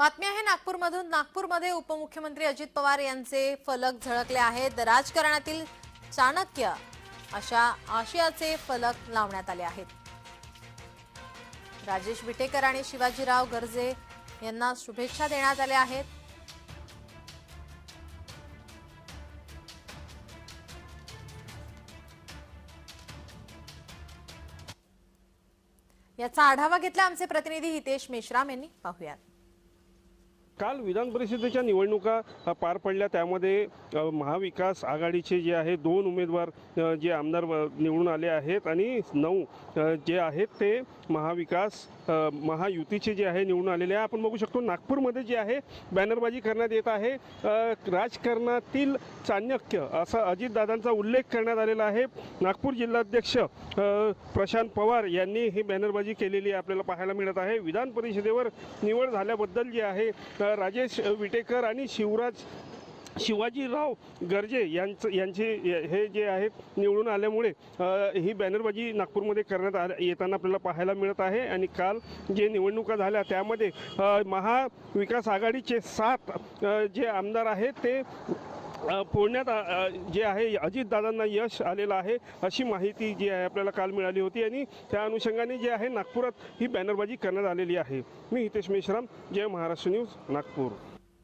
बातमी आहे नागपूरमधून. नागपूरमध्ये उपमुख्यमंत्री अजित पवार यांचे फलक झळकले आहेत. राजकारणातील चाणक्य अशा आशयाचे फलक लावण्यात आले आहेत. राजेश विटेकर आणि शिवाजीराव गर्जे यांना शुभेच्छा देण्यात आल्या आहेत. याचा आढावा घेतला आमचे प्रतिनिधी हितेश मेश्राम यांनी. पाहुयात. काल विधान परिषदेच्या निवडणुका पार पडल्या. त्यामध्ये महाविकास आघाडीचे जे आहे दोन उमेदवार जे आमदार व- निवडून आले आहेत आणि नऊ जे आहेत ते महाविकास महायुतीचे जे आहे निवडून आलेले आहे. आपण बघू शकतो नागपूरमध्ये जे आहे बॅनरबाजी करण्यात येत आहे. राजकारणातील चाणक्य असा अजितदादांचा उल्लेख करण्यात आलेला आहे. नागपूर जिल्हाध्यक्ष प्रशांत पवार यांनी ही बॅनरबाजी केलेली आपल्याला पाहायला मिळत आहे. विधान परिषदेवर निवड झाल्याबद्दल जे आहे राजेश विटेकर आणि शिवराज शिवाजीराव गर्जे यांचं यांचे हे जे आहेत निवडून आल्यामुळे ही बॅनरबाजी नागपूरमध्ये करण्यात आ येताना आपल्याला पाहायला मिळत आहे. आणि काल जे निवडणुका झाल्या त्यामध्ये महाविकास आघाडीचे सात जे आमदार आहेत ते पुण्यात जे आहे अजितदादांना यश आलेलं आहे अशी माहिती जी आहे आपल्याला काल मिळाली होती. आणि त्या अनुषंगाने जे आहे नागपुरात ही बॅनरबाजी करण्यात आलेली आहे. मी हितेश मेश्राम जय महाराष्ट्र न्यूज नागपूर.